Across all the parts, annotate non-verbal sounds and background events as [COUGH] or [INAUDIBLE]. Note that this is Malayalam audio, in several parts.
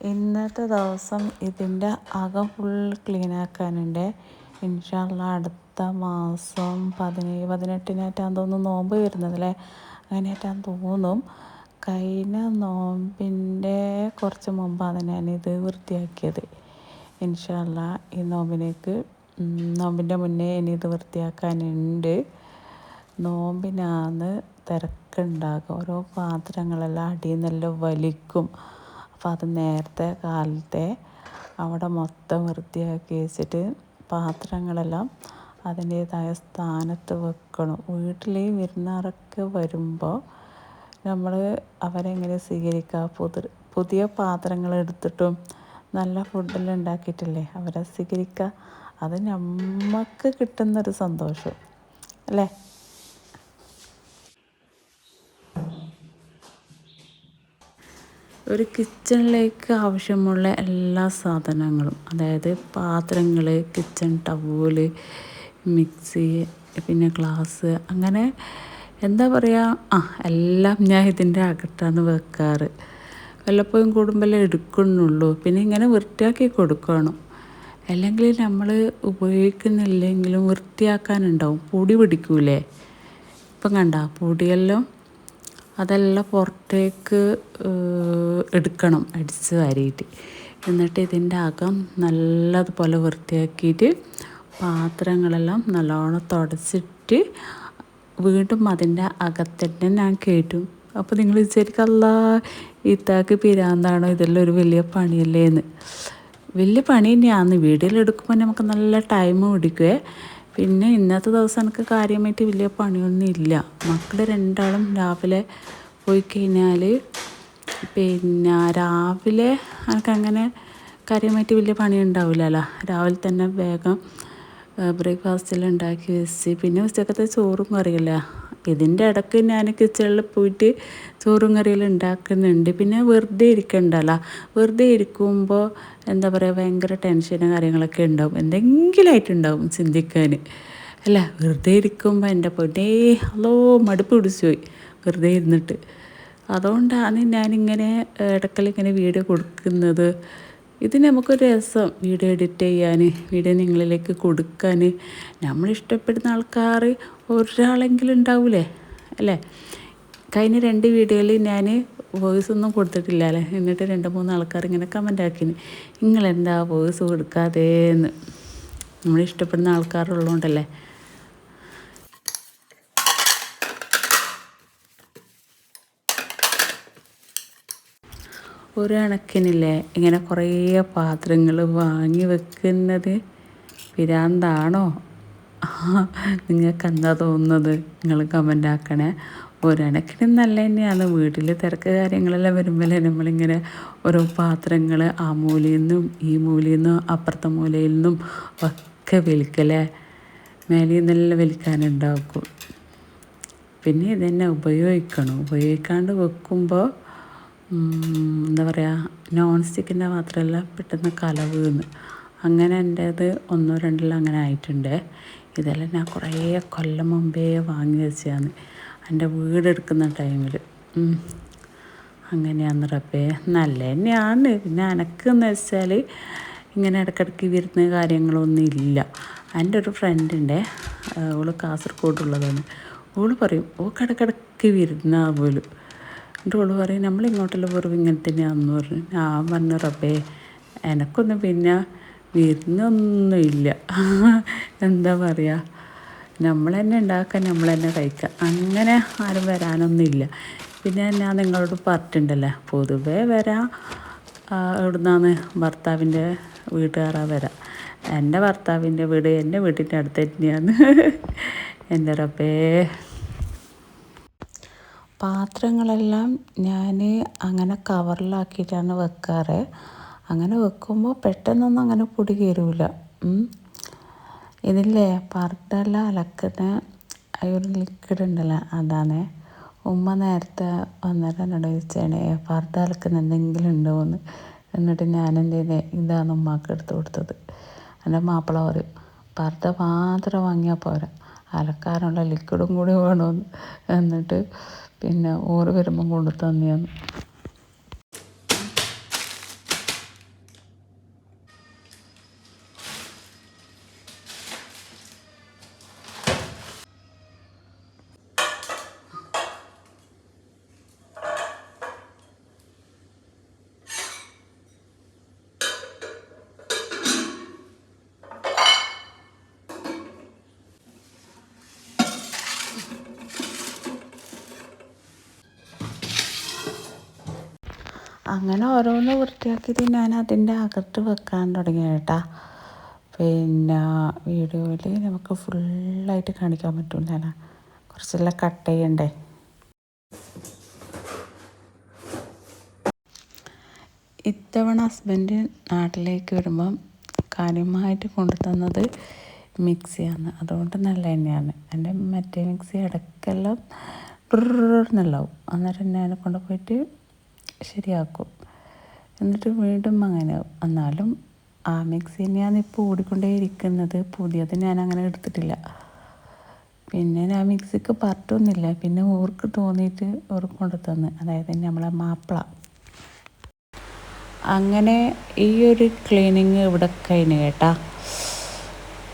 ഇന്നത്തെ ദിവസം ഇതിന്റെ അകം ഫുൾ ക്ലീൻ ആക്കാനുണ്ട്. ഇൻഷാല്ല അടുത്ത മാസം പതിനേഴ് പതിനെട്ടിനായിട്ടാന്ന് തോന്നുന്നു നോമ്പ് വരുന്നതല്ലേ? അങ്ങനെയായിട്ടാന്ന് തോന്നും. കഴിഞ്ഞ നോമ്പിന്റെ കുറച്ച് മുമ്പാണ് ഞാനിത് വൃത്തിയാക്കിയത്. ഇൻഷാല്ല ഈ നോമ്പിനേക്ക് നോമ്പിന്റെ മുന്നേ ഇനി ഇത് വൃത്തിയാക്കാനുണ്ട്. നോമ്പിനാന്ന് തിരക്കുണ്ടാകും. ഓരോ പാത്രങ്ങളെല്ലാം അടിയിൽ നിന്നെല്ലാം വലിക്കും. അപ്പോൾ അത് നേരത്തെ കാലത്തെ അവിടെ മൊത്തം വൃത്തിയാക്കി വെച്ചിട്ട് പാത്രങ്ങളെല്ലാം അതിന്റേതായ സ്ഥാനത്ത് വെക്കണം. വീട്ടിൽ വിരുന്നാരൊക്കെ വരുമ്പോൾ നമ്മൾ അവരെങ്ങനെ സ്വീകരിക്കുക പുതിയ പുതിയ പാത്രങ്ങൾ എടുത്തിട്ടും നല്ല ഫുഡെല്ലാം ഉണ്ടാക്കിയിട്ടില്ലേ അവരെ സ്വീകരിക്കുക അത് നമുക്ക് കിട്ടുന്നൊരു സന്തോഷം. അല്ലേ? ഒരു കിച്ചണിലേക്ക് ആവശ്യമുള്ള എല്ലാ സാധനങ്ങളും അതായത് പാത്രങ്ങൾ കിച്ചൺ ടവൽ മിക്സി പിന്നെ ഗ്ലാസ് അങ്ങനെ എന്താ പറയുക ആ എല്ലാം ഞാൻ ഇതിന്റെ അകത്താണ് വെക്കാറ്. വല്ലപ്പോഴും കൂടുമ്പോഴേ എടുക്കുന്നുള്ളൂ. പിന്നെ ഇങ്ങനെ വൃത്തിയാക്കി കൊടുക്കണം. അല്ലെങ്കിൽ നമ്മൾ ഉപയോഗിക്കുന്നില്ലെങ്കിലും വൃത്തിയാക്കാനുണ്ടാവും. പൊടി പിടിക്കൂലേ? ഇപ്പം കണ്ട പൊടിയെല്ലാം അതെല്ലാം പുറത്തേക്ക് എടുക്കണം അടിച്ച് വാരിയിട്ട്. എന്നിട്ട് ഇതിന്റെ അകം നല്ലതുപോലെ വൃത്തിയാക്കിയിട്ട് പാത്രങ്ങളെല്ലാം നല്ലോണം തുടച്ചിട്ട് വീണ്ടും അതിന്റെ അകത്തന്നെ ഞാൻ കയറ്റും അപ്പോൾ നിങ്ങൾ വിചാരിക്കല്ല ഇത്താക്ക് പിരാന്താണോ? ഇതെല്ലാം ഒരു വലിയ പണിയല്ലേ എന്ന് വലിയ പണി തന്നെയാണ് വീഡിയോയിലെടുക്കുമ്പോൾ നമുക്ക് നല്ല ടൈം പിടിക്കുവേ പിന്നെ ഇന്നത്തെ ദിവസം എനിക്ക് കാര്യമായിട്ട് വലിയ പണിയൊന്നും ഇല്ല. മക്കൾ രണ്ടാളും രാവിലെ പോയി കഴിഞ്ഞാൽ പിന്നെ രാവിലെ എനിക്കങ്ങനെ കാര്യമായിട്ട് വലിയ പണി ഉണ്ടാവില്ലല്ലോ. രാവിലെ തന്നെ വേഗം ബ്രേക്ക്ഫാസ്റ്റെല്ലാം ഉണ്ടാക്കി വെച്ച്. പിന്നെ ഉച്ചക്കത്തെ ചോറും കറിയില്ല? ഇതിന്റെ ഇടയ്ക്ക് ഞാൻ കിച്ചണിൽ പോയിട്ട് ചോറും കറിയെല്ലാം ഉണ്ടാക്കുന്നുണ്ട്. പിന്നെ വെറുതെ ഇരിക്കണ്ടല്ലോ. വെറുതെ ഇരിക്കുമ്പോൾ എന്താ പറയുക ഭയങ്കര ടെൻഷനും കാര്യങ്ങളൊക്കെ ഉണ്ടാവും. എന്തെങ്കിലുമായിട്ടുണ്ടാവും ചിന്തിക്കാൻ. അല്ല വെറുതെ ഇരിക്കുമ്പോൾ എന്റെ പൊന്നേ ഹലോ മടുപ്പ് പിടിച്ചു പോയി വെറുതെ ഇരുന്നിട്ട്. അതുകൊണ്ടാണ് ഞാനിങ്ങനെ ഇടക്കലിങ്ങനെ വീഡിയോ കൊടുക്കുന്നത്. ഇത് നമുക്കൊരു രസം വീഡിയോ എഡിറ്റ് ചെയ്യാൻ വീഡിയോ നിങ്ങളിലേക്ക് കൊടുക്കാൻ. നമ്മളിഷ്ടപ്പെടുന്ന ആൾക്കാർ ഒരാളെങ്കിലും ഉണ്ടാവൂലേ അല്ലേ? കഴിഞ്ഞ രണ്ട് വീഡിയോയിൽ ഞാൻ വോയിസ് ഒന്നും കൊടുത്തിട്ടില്ല അല്ലേ? എന്നിട്ട് രണ്ട് മൂന്ന് ആൾക്കാർ ഇങ്ങനെ കമന്റ് ആക്കിന്. നിങ്ങളെന്താ വോയിസ് കൊടുക്കാതെ എന്ന് നമ്മൾ ഇഷ്ടപ്പെടുന്ന ആൾക്കാരുള്ളതുകൊണ്ടല്ലേ ഒരു കണക്കിനില്ലേ ഇങ്ങനെ കുറേ പാത്രങ്ങൾ വാങ്ങി വെക്കുന്നത്. പിരാന്താണോ? നിങ്ങൾക്ക് എന്താ തോന്നുന്നത്? നിങ്ങൾ കമന്റ് ആക്കണേ. ഒരണക്കിന് നല്ല തന്നെയാണ് വീട്ടിൽ തിരക്ക് കാര്യങ്ങളെല്ലാം വരുമ്പോൾ നമ്മളിങ്ങനെ ഓരോ പാത്രങ്ങൾ ആ മൂലയിൽ നിന്നും ഈ മൂലയിൽ നിന്നും അപ്പുറത്തെ മൂലയിൽ നിന്നും ഒക്കെ വലിക്കലേ മേലിൽ നിന്നെല്ലാം വലിക്കാനുണ്ടാക്കും പിന്നെ ഇതന്നെ ഉപയോഗിക്കണം. ഉപയോഗിക്കാണ്ട് വെക്കുമ്പോൾ എന്താ പറയുക നോൺ സ്റ്റിക്കിന്റെ മാത്രമല്ല പെട്ടെന്ന് കല വീണ് അങ്ങനെ എന്റേത് ഒന്നോ രണ്ടിലോ അങ്ങനെ ആയിട്ടുണ്ട്. ഇതെല്ലാം ഞാൻ കുറേ കൊല്ലം മുമ്പേ വാങ്ങി വെച്ചതാണ്. എന്റെ വീടെടുക്കുന്ന ടൈമിൽ അങ്ങനെയാന്ന് റബ്ബേ. നല്ല തന്നെയാണ്. പിന്നെ എനക്കെന്ന് വെച്ചാൽ ഇങ്ങനെ ഇടയ്ക്കിടയ്ക്ക് വരുന്ന കാര്യങ്ങളൊന്നും ഇല്ല. എന്റെ ഒരു ഫ്രണ്ടിന്റെ ഓൾ കാസർഗോഡുള്ളതാണ്. ഓൾ പറയും ഓക്ക് ഇടയ്ക്കിടയ്ക്ക് വരുന്ന പോലും എന്നിട്ട് ഓൾ പറയും നമ്മളിങ്ങോട്ടുള്ള വെറും ഇങ്ങനെ തന്നെയാണെന്ന് പറഞ്ഞു. ഞാൻ പറഞ്ഞു റബ്ബേ എനക്കൊന്നും പിന്നെ വിരുന്നൊന്നുമില്ല. [LAUGHS] എന്താ പറയുക നമ്മൾ തന്നെ ഉണ്ടാക്കാൻ നമ്മൾ തന്നെ കഴിക്കുക അങ്ങനെ ആരും വരാനൊന്നുമില്ല. പിന്നെ ഞാൻ നിങ്ങളോട് പറഞ്ഞിട്ടുണ്ടല്ലോ പൊതുവേ വരാം. എവിടുന്നാണ് ഭർത്താവിന്റെ വീട്ടുകാരാ വരാം. എന്റെ ഭർത്താവിന്റെ വീട് എന്റെ വീട്ടിന്റെ അടുത്ത് തന്നെയാണ്. [LAUGHS] എന്റെ റബ്ബേ. പാത്രങ്ങളെല്ലാം ഞാൻ അങ്ങനെ കവറിലാക്കിയിട്ടാണ് വെക്കാറ്. അങ്ങനെ വെക്കുമ്പോൾ പെട്ടെന്നൊന്നും അങ്ങനെ പൊടി കയറില്ല ഇതില്ലേ പർദ്ദെല്ലാം അലക്കുന്ന ഒരു ലിക്വിഡ് ഉണ്ടല്ലോ അതാണ്. ഉമ്മ നേരത്തെ വന്നിട്ട് എന്നോട് ചോദിച്ചാണ് പർദ്ദ അലക്കുന്ന എന്തെങ്കിലും ഉണ്ടോ എന്ന്? എന്നിട്ട് ഞാൻ എന്ത് ചെയ്തേ ഇതാണ് ഉമ്മാക്ക് എടുത്ത് കൊടുത്തത്. എന്റെ മാപ്പിള പറയും പർദ്ദ മാത്രം വാങ്ങിയാൽ പോരാ അലക്കാനുള്ള ലിക്വിഡും കൂടി വേണമെന്ന് എന്നിട്ട് പിന്നെ ഓറ് വരുമ്പം കൊണ്ടു തന്നെയാണ് അങ്ങനെ ഓരോന്ന് വൃത്തിയാക്കി ഞാൻ അതിന്റെ അകത്ത് വെക്കാൻ തുടങ്ങി കേട്ടാ പിന്നെ വീഡിയോയിൽ നമുക്ക് ഫുള്ളായിട്ട് കാണിക്കാൻ പറ്റില്ല കുറച്ചെല്ലാം കട്ട് ചെയ്യണ്ടേ ഇത്തവണ ഹസ്ബൻഡ് നാട്ടിലേക്ക് വരുമ്പം കാര്യമായിട്ട് കൊണ്ടുതന്നത് മിക്സിയാണ് അതുകൊണ്ട് നല്ല തന്നെയാണ് എന്റെ മറ്റേ മിക്സി ഇടയ്ക്കെല്ലാം എന്നെല്ലാവും അന്നേരം ഞാൻ കൊണ്ടുപോയിട്ട് ശരിയാക്കും. എന്നിട്ട് വീണ്ടും അങ്ങനെ എന്നാലും ആ മിക്സി ഇപ്പോൾ ഓടിക്കൊണ്ടേ ഇരിക്കുന്നത് പുതിയത് ഞാൻ അങ്ങനെ എടുത്തിട്ടില്ല. പിന്നെ ഞാൻ മിക്സിക്ക് പറ്റൊന്നുമില്ല പിന്നെ ഓർക്ക് തോന്നിയിട്ട് ഓർക്ക് കൊണ്ടു തന്ന് അതായത് നമ്മളെ മാപ്പിള. അങ്ങനെ ഈ ഒരു ക്ലീനിങ് ഇവിടെ കഴിഞ്ഞു കേട്ടാ.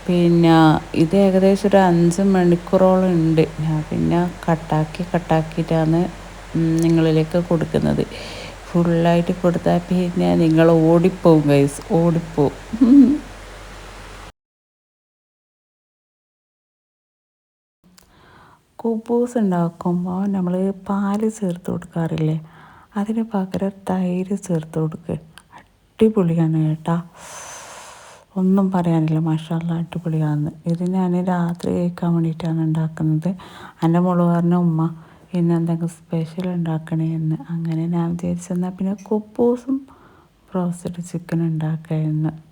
പിന്നെ ഇത് ഏകദേശം ഒരു അഞ്ച് മണിക്കൂറോളം ഉണ്ട്. ഞാൻ പിന്നെ കട്ടാക്കി കട്ടാക്കിയിട്ടാണ് നിങ്ങളിലേക്ക് കൊടുക്കുന്നത്. ഫുള്ളായിട്ട് കൊടുത്താൽ പിന്നെ നിങ്ങൾ ഓടിപ്പോവും ഗൈസ് ഓടിപ്പോവും. കുബൂസ് ഉണ്ടാക്കുമ്പോൾ നമ്മൾ പാൽ ചേർത്ത് കൊടുക്കാറില്ലേ? അതിന് പകരം തൈര് ചേർത്ത് കൊടുക്കുക അടിപൊളിയാണ് കേട്ടാ. ഒന്നും പറയാനില്ല മഷാല അടിപൊളിയാണെന്ന് ഇത് ഞാൻ രാത്രി കഴിക്കാൻ വേണ്ടിയിട്ടാണ് ഉണ്ടാക്കുന്നത്. എന്റെ മോൾ ഉമ്മ ഇന്ന് എന്തെങ്കിലും സ്പെഷ്യൽ ഉണ്ടാക്കണേ എന്ന്. അങ്ങനെ ഞാൻ വിചാരിച്ചു എന്നാൽ പിന്നെ കുപ്പൂസും റോസ്റ്റഡ് ചിക്കൻ ഉണ്ടാക്കുക എന്ന്.